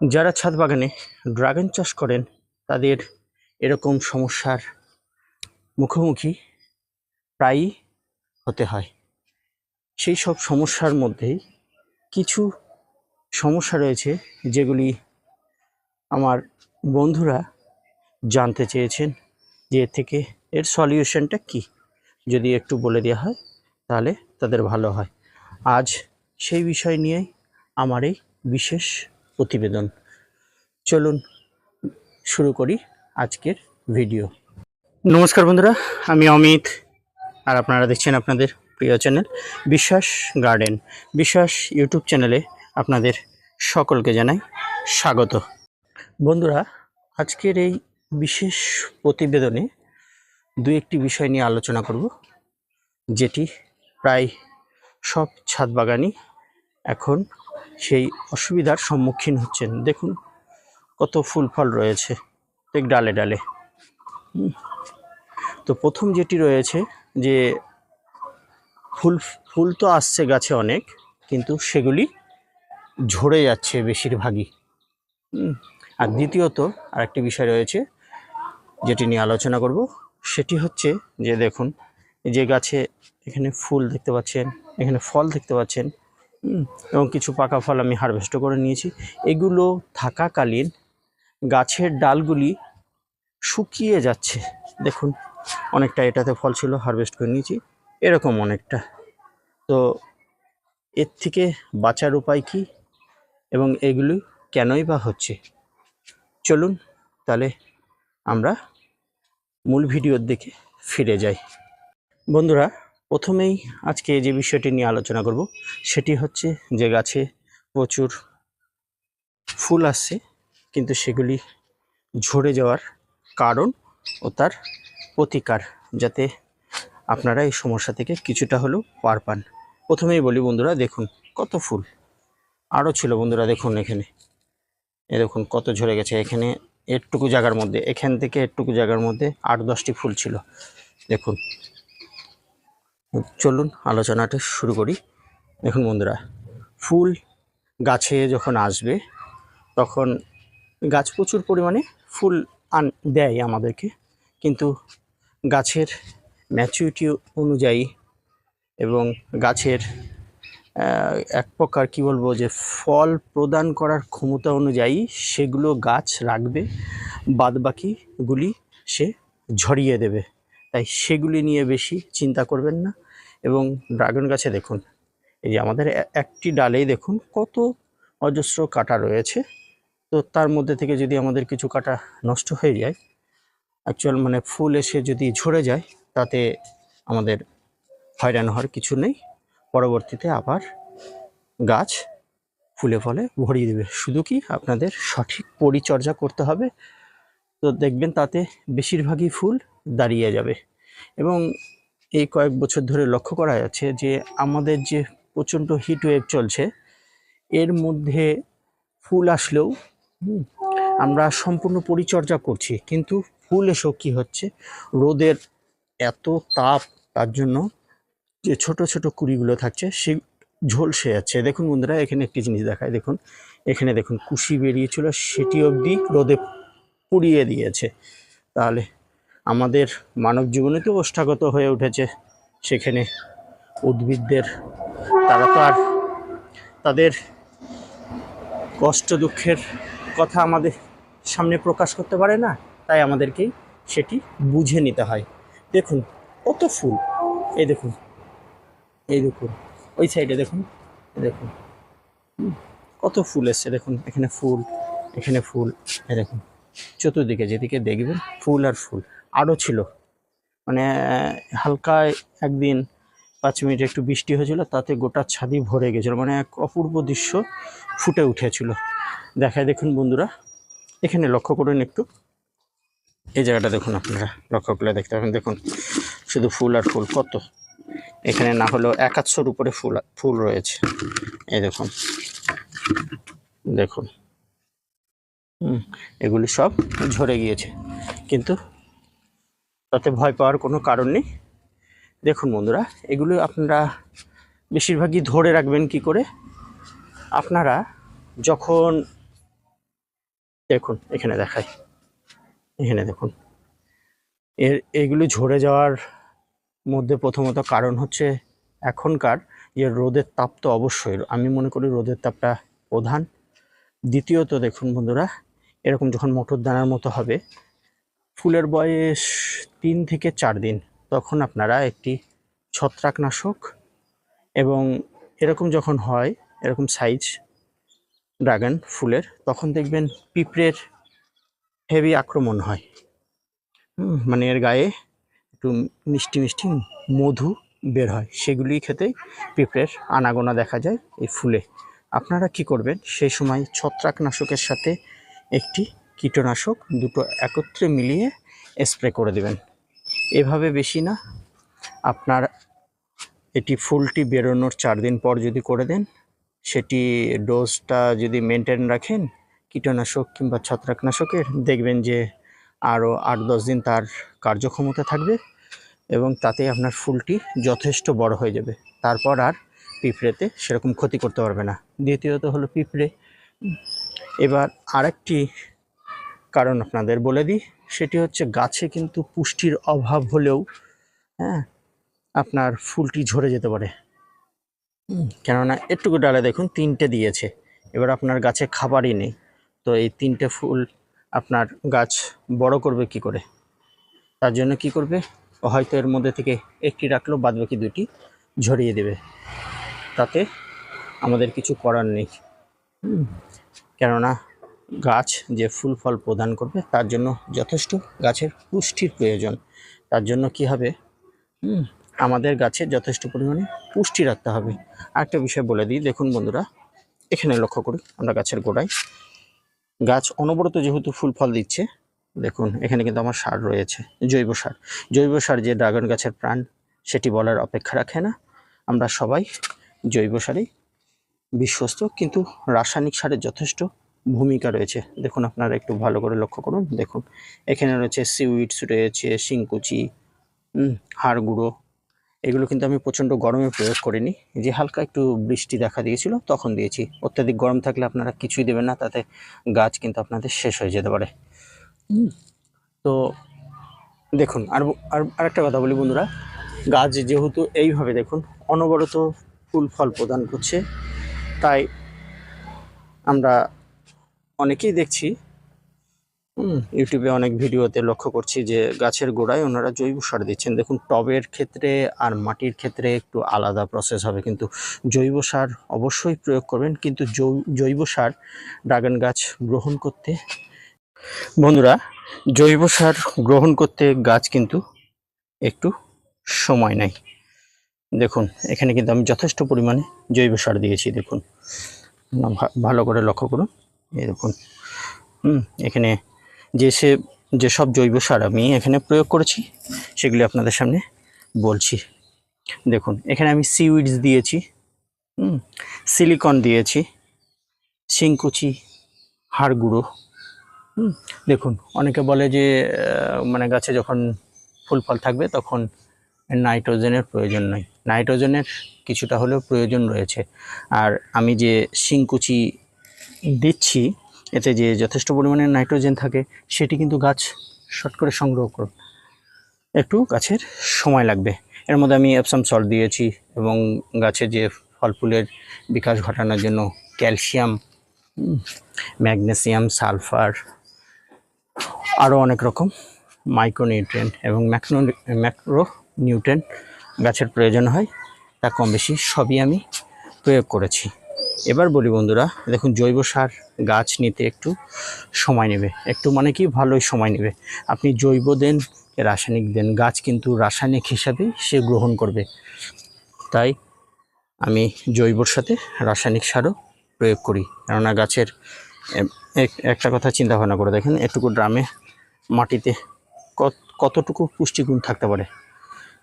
যারা ছাদ বাগানে ড্রাগন চাষ করেন, তাদের এরকম সমস্যার মুখোমুখি প্রায়ই হতে হয়। সেই সব সমস্যার মধ্যেই কিছু সমস্যা রয়েছে, যেগুলি আমার বন্ধুরা জানতে চেয়েছেন যে এর থেকে এর সলিউশনটা কি। যদি একটু বলে দেওয়া হয়, তাহলে তাদের ভালো হয়। আজ সেই বিষয় নিয়েই আমার এই বিশেষ প্রতিবেদন। চলুন শুরু করি আজকের ভিডিও। নমস্কার বন্ধুরা, আমি অমিত, আর আপনারা দেখছেন আপনাদের প্রিয় চ্যানেল বিশ্বাস গার্ডেন। বিশ্বাস ইউটিউব চ্যানেলে আপনাদের সকলকে জানাই স্বাগত। বন্ধুরা, আজকের এই বিশেষ প্রতিবেদনে দু একটি বিষয় নিয়ে আলোচনা করব, যেটি প্রায় সব ছাদ বাগানই এখন সেই অসুবিধার সম্মুখীন হচ্ছেন। দেখুন কত ফুল ফল রয়েছে। প্রত্যেক ডালে ডালে। তো প্রথম যেটি রয়েছে যে, ফুল ফুল তো আসছে গাছে অনেক, কিন্তু সেগুলি ঝরে যাচ্ছে বেশিরভাগই। আর দ্বিতীয়ত আরেকটি বিষয় রয়েছে যেটি নিয়ে আলোচনা করব, সেটি হচ্ছে যে, দেখুন যে গাছে এখানে ফুল দেখতে পাচ্ছেন, এখানে ফল দেখতে পাচ্ছেন এবং কিছু পাকা ফল আমি হারভেস্টও করে নিয়েছি। এগুলো থাকাকালীন গাছের ডালগুলি শুকিয়ে যাচ্ছে। দেখুন, অনেকটা এটাতে ফল ছিল হারভেস্ট করে নিয়েছি। এরকম অনেকটা। তো এর থেকে বাঁচার উপায় কি এবং এগুলি কেনই বা হচ্ছে? চলুন তাহলে আমরা মূল ভিডিওর দিকে ফিরে যাই। বন্ধুরা প্রথমেই আজকে যে বিষয়টি নিয়ে আলোচনা করব, সেটি হচ্ছে যে গাছে প্রচুর ফুল আসছে, কিন্তু সেগুলি ঝরে যাওয়ার কারণ ও তার প্রতিকার, যাতে আপনারা এই সমস্যা থেকে কিছুটা হলেও পার পান। প্রথমেই বলি বন্ধুরা, দেখুন কত ফুল। আরও ছিল বন্ধুরা, দেখুন এখানে। এ দেখুন কত ঝরে গেছে। এখানে এরটুকু জায়গার মধ্যে, এখান থেকে এরটুকু জায়গার মধ্যে আট দশটি ফুল ছিল। দেখুন চলুন আলোচনাটা শুরু করি। দেখুন বন্ধুরা, ফুল গাছে যখন আসবে, তখন গাছ প্রচুর পরিমাণে ফুল আন দেয় আমাদেরকে। কিন্তু গাছের ম্যাচুরিটি অনুযায়ী এবং গাছের এক প্রকার কী বলব যে ফল প্রদান করার ক্ষমতা অনুযায়ী সেগুলো গাছ রাখবে, বাদবাকিগুলি সে ঝরিয়ে দেবে। তাই সেগুলি নিয়ে বেশি চিন্তা করবেন না। এবং ড্রাগন গাছে দেখুন, এই যে আমাদের একটি ডালেই দেখুন কত অজস্র কাটা রয়েছে। তো তার মধ্যে থেকে যদি আমাদের কিছু কাটা নষ্ট হয়ে যায় অ্যাকচুয়াল মানে ফুল এসে যদি ঝরে যায়, তাতে আমাদের হয়রান হওয়ার কিছু নেই। পরবর্তীতে আবার গাছ ফুলে ফলে ভরিয়ে দেবে। শুধু কি আপনাদের সঠিক পরিচর্যা করতে হবে? তো দেখবেন তাতে বেশিরভাগই ফুল দাঁড়িয়ে যাবে। এবং এই কয়েক বছর ধরে লক্ষ্য করা যাচ্ছে যে আমাদের যে প্রচণ্ড হিট ওয়েভ চলছে, এর মধ্যে ফুল আসলেও আমরা সম্পূর্ণ পরিচর্যা করছি। কিন্তু ফুল এসেও কী হচ্ছে? রোদের এত তাপ, তার জন্য যে ছোট ছোট কুড়িগুলো থাকছে, সে ঝলসে যাচ্ছে। দেখুন বন্ধুরা, এখানে একটি জিনিস দেখায়। দেখুন, এখানে দেখুন, কুশি বেরিয়েছিল, সেটি অবধি রোদে পুড়িয়ে দিয়েছে। তাহলে আমাদের মানব জীবনে তো ওষ্ঠাগত হয়ে উঠেছে। সেখানে উদ্ভিদদের, তারা তো আর তাদের কষ্ট দুঃখের কথা আমাদের সামনে প্রকাশ করতে পারে না, তাই আমাদেরকেই সেটি বুঝে নিতে হয়। দেখুন, কত ফুল। এই দেখুন এই দেখুন, ওই সাইডে দেখুন দেখুন। কত ফুল এসছে। দেখুন, এখানে ফুল এখানে ফুল দেখুন। চতুর্দিকে যেদিকে দেখবেন ফুল আর ফুল। আরও ছিল। মানে হালকা একদিন পাঁচ মিনিট একটু বৃষ্টি হয়েছিল, তাতে গোটা ছাদি ভরে গেছিল। মানে এক অপূর্ব দৃশ্য ফুটে উঠেছিল। দেখায় দেখুন বন্ধুরা, এখানে লক্ষ্য করুন একটু। এই জায়গাটা দেখুন আপনারা, লক্ষ্য করলে দেখতে পাবেন। দেখুন, শুধু ফুল আর ফুল, কত। এখানে না হলেও একাশোর উপরে ফুল ফুল রয়েছে। এই দেখুন দেখুন। এগুলি সব ঝরে গিয়েছে। কিন্তু তাতে ভয় পাওয়ার কোনো কারণ নেই। দেখুন বন্ধুরা, এগুলো আপনারা বেশিরভাগই ধরে রাখবেন কি করে? আপনারা যখন দেখুন, এখানে দেখাই। এখানে দেখুন। এর, এগুলি ঝরে যাওয়ার মধ্যে প্রথমত কারণ হচ্ছে এখনকার যে রোদের তাপ তো অবশ্যই, আমি মনে করি রোদের তাপটা প্রধান। দ্বিতীয়ত দেখুন বন্ধুরা এরকম যখন মোটর দানার মতো হবে, ফুলের বয়স তিন থেকে চার দিন, তখন আপনারা একটি ছত্রাকনাশক এবং এরকম যখন হয়, এরকম সাইজ ড্রাগন ফুলের, তখন দেখবেন পিঁপড়ের হেভি আক্রমণ হয়। মানে এর গায়ে একটু মিষ্টি মিষ্টি মধু বের হয়। সেগুলি খেতেই পিঁপড়ের আনাগোনা দেখা যায় এই ফুলে। আপনারা কি করবেন? সেই সময় ছত্রাকনাশকের সাথে একটি কীটনাশক দুটো একত্রে মিলিয়ে স্প্রে করে দেবেন। এভাবে বেশি না। আপনার এটি ফুলটি বেরোনোর চার দিন পর যদি করে দেন, সেটি ডোজটা যদি মেনটেন রাখেন, কীটনাশক কিংবা ছত্রাকনাশকের, দেখবেন যে আরও আট দশ দিন তার কার্যক্ষমতা থাকবে এবং তাতে আপনার ফুলটি যথেষ্ট বড় হয়ে যাবে। তারপর আর পিঁপড়েতে সেরকম ক্ষতি করতে পারবে না। দ্বিতীয়ত হলো পিঁপড়ে। এবার আরেকটি কারণ আপনাদের বলে দিই, সেটি হচ্ছে গাছে কিন্তু পুষ্টির অভাব হলেও হ্যাঁ আপনার ফুলটি ঝরে যেতে পারে। কেননা একটুকু ডালে দেখুন তিনটে দিয়েছে, এবার আপনার গাছে খাবারই নেই। তো এই তিনটে ফুল আপনার গাছ বড় করবে কি করে? তার জন্য কি করবে? হয়তো এর মধ্যে থেকে একটি রাখল, বাদ বাকি দুটি ঝরিয়ে দেবে। তাতে আমাদের কিছু করার নেই। কেননা গাছ যে ফুল ফল প্রদান করবে, তার জন্য যথেষ্ট গাছের পুষ্টির প্রয়োজন। তার জন্য কি হবে? আমাদের গাছে যথেষ্ট পরিমাণে পুষ্টি রাখতে হবে। আরেকটা বিষয় বলে দিই, দেখুন বন্ধুরা, এখানে লক্ষ্য করি আমরা গাছের গোড়ায়। গাছ অনবরত যেহেতু ফুল ফল দিচ্ছে, দেখুন এখানে কিন্তু আমার সার রয়েছে, জৈব সার। জৈব সার যে ড্রাগন গাছের প্রাণ, সেটি বলার অপেক্ষা রাখে না। আমরা সবাই জৈব সারেই বিশ্বস্ত, কিন্তু রাসায়নিক সারের যথেষ্ট ভূমিকা রয়েছে। দেখুন, আপনারা একটু ভালো করে লক্ষ্য করুন। দেখুন, এখানে রয়েছে সিউইডস, রয়েছে শিংকুচি হাড় গুঁড়ো এগুলো কিন্তু আমি প্রচণ্ড গরমে প্রয়োগ করিনি। যে হালকা একটু বৃষ্টি দেখা দিয়েছিল, তখন দিয়েছি। অত্যাধিক গরম থাকলে আপনারা কিছুই দেবেন না, তাতে গাছ কিন্তু আপনাদের শেষ হয়ে যেতে পারে। তো দেখুন, আর আর, আরেকটা কথা বলি বন্ধুরা। গাছ যেহেতু এইভাবে দেখুন, অনবরত ফুল ফল প্রদান করছে। তাই আমরা অনেকেই দেখছি। ইউটিউবে অনেক ভিডিওতে লক্ষ্য করছি যে গাছের গোড়ায় ওনারা জৈব সার দিচ্ছেন। দেখুন টবের ক্ষেত্রে আর মাটির ক্ষেত্রে একটু আলাদা প্রসেস হবে কিন্তু জৈব সার অবশ্যই প্রয়োগ করবেন। কিন্তু জৈব সার ড্রাগন গাছ গ্রহণ করতে বন্ধুরা জৈব সার গ্রহণ করতে গাছ কিন্তু একটু সময় নেয়। দেখুন, এখানে কিন্তু আমি যথেষ্ট পরিমাণে জৈব সার দিয়েছি, দেখুন। ভালো করে লক্ষ্য করুন। এই দেখুন। হুম, এখানে যে সে যেসব জৈব সার আমি এখানে প্রয়োগ করেছি, সেগুলি আপনাদের সামনে বলছি। দেখুন, এখানে আমি সিউইডস দিয়েছি, হুম সিলিকন দিয়েছি, শিংকুচি, হাড় গুঁড়ো দেখুন, অনেকে বলে যে মানে গাছে যখন ফুল ফল থাকবে তখন নাইট্রোজেনের প্রয়োজন নাই নাইট্রোজেনের কিছুটা হলেও প্রয়োজন রয়েছে। আর আমি যে শিংকুচি দিচ্ছি, এতে যে যথেষ্ট পরিমাণে নাইট্রোজেন থাকে, সেটি কিন্তু গাছ শর্ট করে সংগ্রহ করুন একটু গাছের সময় লাগবে। এর মধ্যে আমি এপসাম সল্ট দিয়েছি এবং গাছে যে ফল ফুলের বিকাশ ঘটানোর জন্য ক্যালসিয়াম ম্যাগনেসিয়াম, সালফার, আরও অনেক রকম মাইক্রোনিউট্রিয়েন্ট এবং ম্যাক্রো ম্যাক্রো নিউট্রেন্ট গাছের প্রয়োজন হয়, তা কম বেশি সবই আমি প্রয়োগ করেছি। এবার বলি বন্ধুরা, দেখুন জৈব সার গাছ নিতে একটু সময় নেবে। একটু মানে কি ভালোই সময় নেবে। আপনি জৈব দেন, রাসায়নিক দেন, গাছ কিন্তু রাসায়নিক হিসাবেই সে গ্রহণ করবে। তাই আমি জৈবর সাথে রাসায়নিক সারও প্রয়োগ করি। কেননা গাছের এক- একটা কথা চিন্তা ভাবনা করে দেখেন, এটুকু ড্রামে মাটিতে কত, কতটুকু পুষ্টিগুণ থাকতে পারে।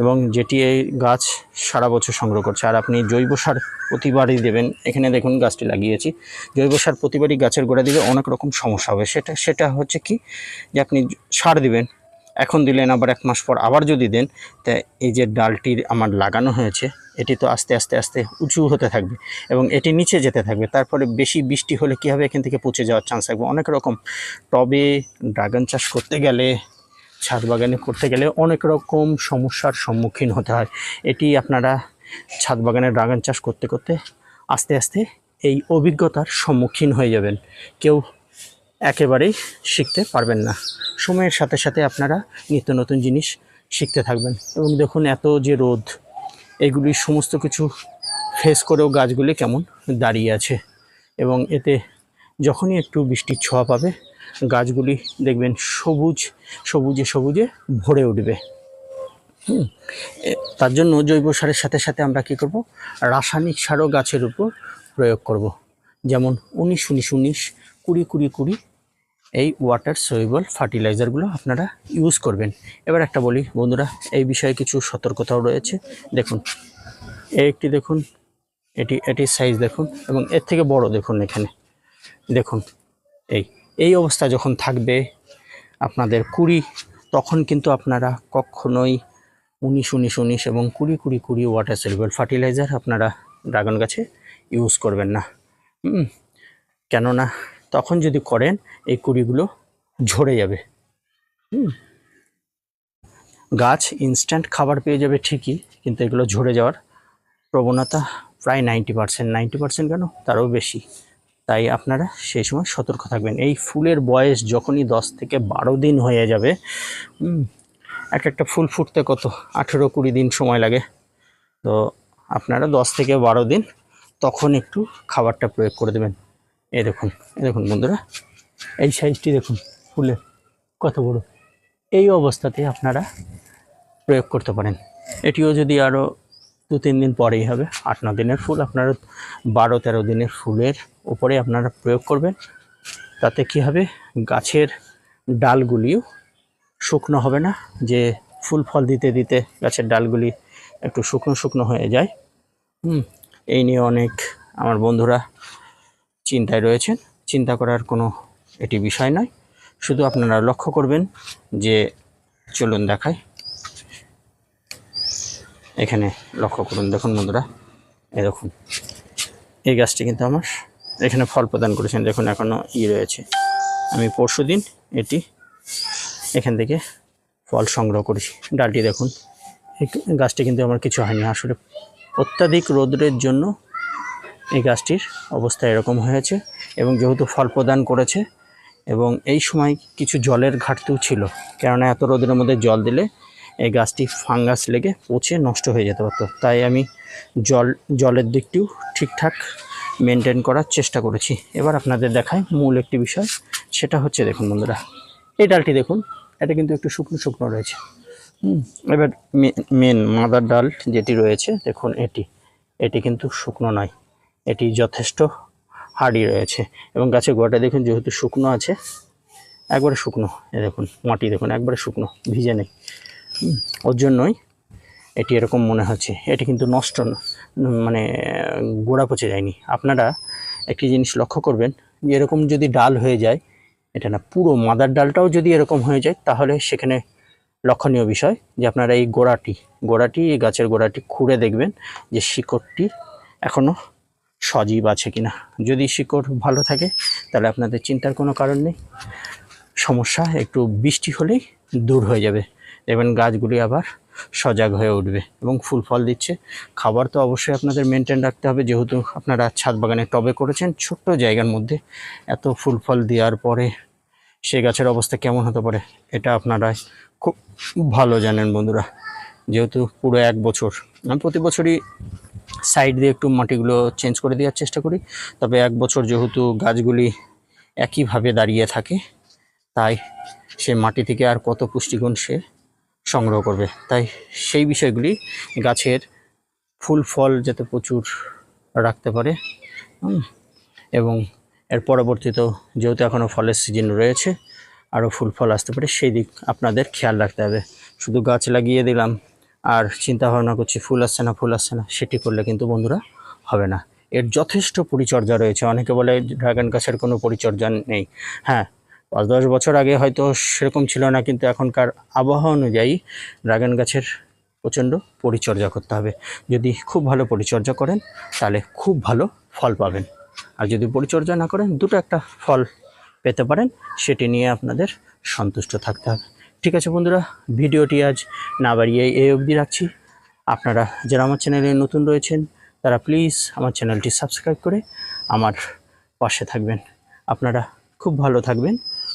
এবং যেটি এই গাছ সারা বছর সংগ্রহ করছে। আর আপনি জৈব সার প্রতিবারই দেবেন। এখানে দেখুন গাছটি লাগিয়েছি। জৈব সার প্রতিবারই গাছের গোড়া দিলে অনেক রকম সমস্যা হবে। সেটা সেটা হচ্ছে কি যে আপনি সার দিবেন, এখন দিলেন, আবার এক মাস পর আবার যদি দেন, তা এই যে ডালটির আমার লাগানো হয়েছে, এটি তো আস্তে আস্তে আস্তে উঁচু হতে থাকবে এবং এটি নিচে যেতে থাকবে। তারপরে বেশি বৃষ্টি হলে কী হবে? এখান থেকে পচে যাওয়ার চান্স থাকবে। অনেক রকম টবে ড্রাগন চাষ করতে গেলে ছাদ বাগানে করতে গেলে অনেক রকম সমস্যার সম্মুখীন হতে হয়। এটি আপনারা ছাদ বাগানে ড্রাগন চাষ করতে করতে আস্তে আস্তে এই অভিজ্ঞতার সম্মুখীন হয়ে যাবেন। কেউ একেবারেই শিখতে পারবেন না। সময়ের সাথে সাথে আপনারা নিত্য নতুন জিনিস শিখতে থাকবেন। এবং দেখুন, এত যে রোদ, এগুলি সমস্ত কিছু ফেস করেও গাছগুলি কেমন দাঁড়িয়ে আছে। এবং এতে যখনই একটু বৃষ্টির ছোঁয়া পাবে গাছগুলি দেখবেন সবুজ, সবুজে সবুজে ভরে উঠবে। তার জন্য জৈব সারের সাথে সাথে আমরা কি করব? রাসায়নিক সারও গাছের উপর প্রয়োগ করব। যেমন উনিশ উনিশ উনিশ, কুড়ি কুড়ি কুড়ি, এই ওয়াটার সয়েবল ফার্টিলাইজারগুলো আপনারা ইউজ করবেন। এবার একটা বলি, বন্ধুরা, এই বিষয়ে কিছু সতর্কতাও রয়েছে। দেখুন একটি দেখুন, এটি, এটির সাইজ দেখুন, এবং এর থেকে বড় দেখুন এখানে। দেখুন, এই এই অবস্থা যখন থাকবে আপনাদের কুড়ি, তখন কিন্তু আপনারা কখনোই উনিশ উনিশ উনিশ এবং কুড়ি কুড়ি কুড়ি ওয়াটার সলিউবল ফার্টিলাইজার আপনারা ড্রাগন গাছে ইউজ করবেন না। কেননা তখন যদি করেন, এই কুড়িগুলো ঝরে যাবে। গাছ ইনস্ট্যান্ট খাবার পেয়ে যাবে ঠিকই, কিন্তু এগুলো ঝরে যাওয়ার প্রবণতা প্রায় নাইনটি পার্সেন্ট নাইনটি পার্সেন্ট কেন? তারও বেশি। তাই আপনারা সেই সময় সতর্ক থাকবেন। এই ফুলের বয়স যখনই দশ থেকে বারো দিন হয়ে যাবে এক একটা ফুল ফুটতে কত? আঠেরো কুড়ি দিন সময় লাগে। তো আপনারা দশ থেকে বারো দিন তখন একটু খাবারটা প্রয়োগ করে দেবেন। এই দেখুন এই দেখুন বন্ধুরা, এই সাইজটি দেখুন ফুলের কত বড়। এই অবস্থাতে আপনারা প্রয়োগ করতে পারেন। এটিও যদি আরও দু তিন দিন পরেই হবে আট ন দিনের ফুল, আপনারা বারো তেরো দিনের ফুলের উপরে আপনারা প্রয়োগ করবেন। তাতে কি হবে? গাছের ডালগুলিও শুকনো হবে না। যে ফুল ফল দিতে দিতে গাছের ডালগুলি একটু শুকনো শুকনো হয়ে যায়। হুম, এই নিয়ে অনেক আমার বন্ধুরা চিন্তায় রয়েছেন। চিন্তা করার কোনো এটি বিষয় নয়। শুধু আপনারা লক্ষ্য করবেন যে, চলুন দেখাই। এখানে লক্ষ্য করুন। দেখুন বন্ধুরা দেখুন। এই গাছটি কিন্তু আমার এখানে ফল প্রদান করেছেন, দেখুন এখনও ই রয়েছে। আমি পরশু দিন এটি এখান থেকে ফল সংগ্রহ করেছি। ডালটি দেখুন গাছটি কিন্তু আমার কিছু হয়নি। আসলে অত্যাধিক রোদ্রের জন্য এই গাছটির অবস্থা এরকম হয়েছে এবং যেহেতু ফল প্রদান করেছে এবং এই সময় কিছু জলের ঘাটতিও ছিল, কেননা এত রোদের মধ্যে জল দিলে এই গাছটি ফাঙ্গাস লেগে পচে নষ্ট হয়ে যেতে পারতো। তাই আমি জল, জলের দিকটিও ঠিকঠাক মেনটেন করার চেষ্টা করেছি। এবার আপনাদের দেখায় মূল একটি বিষয়, সেটা হচ্ছে দেখুন বন্ধুরা, এই ডালটি দেখুন এটা কিন্তু একটু শুকনো শুকনো রয়েছে। এবার মেন মাদার ডাল যেটি রয়েছে, দেখুন এটি এটি কিন্তু শুকনো নয়, এটি যথেষ্ট হাড়ি রয়েছে এবং গাছের গোড়াটা দেখুন যেহেতু শুকনো আছে, একবারে শুকনো, এ দেখুন মাটি দেখুন, একবারে শুকনো, ভিজে নেই। ওর জন্যই এটি এরকম মনে হচ্ছে। এটি কিন্তু নষ্ট মানে গোড়া পচে যায়নি। আপনারা একটি জিনিস লক্ষ্য করবেন, যে এরকম যদি ডাল হয়ে যায়, এটা না, পুরো মাদার ডালটাও যদি এরকম হয়ে যায়, তাহলে সেখানে লক্ষণীয় বিষয়, যে আপনারা এই গোড়াটি গোড়াটি, এই গাছের গোড়াটি খুঁড়ে দেখবেন, যে শিকড়টি এখনও সজীব আছে কিনা। যদি শিকড় ভালো থাকে, তাহলে আপনাদের চিন্তার কোনো কারণ নেই। সমস্যা, একটু বৃষ্টি হলেই দূর হয়ে যাবে। দেখবেন গাছগুলি আবার সজাগ হয়ে উঠবে এবং ফুল ফল দিচ্ছে। খাবার তো অবশ্যই আপনাদের মেনটেন রাখতে হবে। যেহেতু আপনারা ছাদ বাগানে টবে করেছেন, ছোট্ট জায়গার মধ্যে এত ফুল ফল দেওয়ার পরে সে গাছের অবস্থা কেমন হতে পারে, এটা আপনারা খুব ভালো জানেন বন্ধুরা। যেহেতু পুরো এক বছর, আমি প্রতি বছরই সাইড দিয়ে একটু মাটিগুলো চেঞ্জ করে দেওয়ার চেষ্টা করি। তবে এক বছর যেহেতু গাছগুলি একইভাবে দাঁড়িয়ে থাকে, তাই সে মাটি থেকে আর কত পুষ্টিগুণ সে সংগ্রহ করবে। তাই সেই বিষয়গুলি গাছের ফুল, ফল যাতে প্রচুর রাখতে পারে এবং এর পরবর্তীতেও যেহেতু এখনও ফলের সিজন রয়েছে, আরও ফুল, ফল আসতে পারে, সেই দিক আপনাদের খেয়াল রাখতে হবে। শুধু গাছ লাগিয়ে দিলাম, আর চিন্তা ভাবনা করছি ফুল আসছে না, ফুল আসছে না, সেটি করলে কিন্তু বন্ধুরা হবে না। এর যথেষ্ট পরিচর্যা রয়েছে, অনেকে বলে ড্রাগন গাছের কোনো পরিচর্যা নেই। হ্যাঁ পাঁচ দশ বছর আগে হয়তো সেরকম ছিল না, কিন্তু এখনকার আবহাওয়া অনুযায়ী ড্রাগন গাছের প্রচণ্ড পরিচর্যা করতে হবে। যদি খুব ভালো পরিচর্যা করেন, তাহলে খুব ভালো ফল পাবেন। আর যদি পরিচর্যা না করেন, দুটো একটা ফল পেতে পারেন, সেটি নিয়ে আপনাদের সন্তুষ্ট থাকতে হবে। ঠিক আছে বন্ধুরা, ভিডিওটি আজ না বাড়িয়ে এই অবধি রাখছি। আপনারা যারা আমার চ্যানেলে নতুন রয়েছেন, তারা প্লিজ আমার চ্যানেলটি সাবস্ক্রাইব করে আমার পাশে থাকবেন। আপনারা খুব ভালো থাকবেন।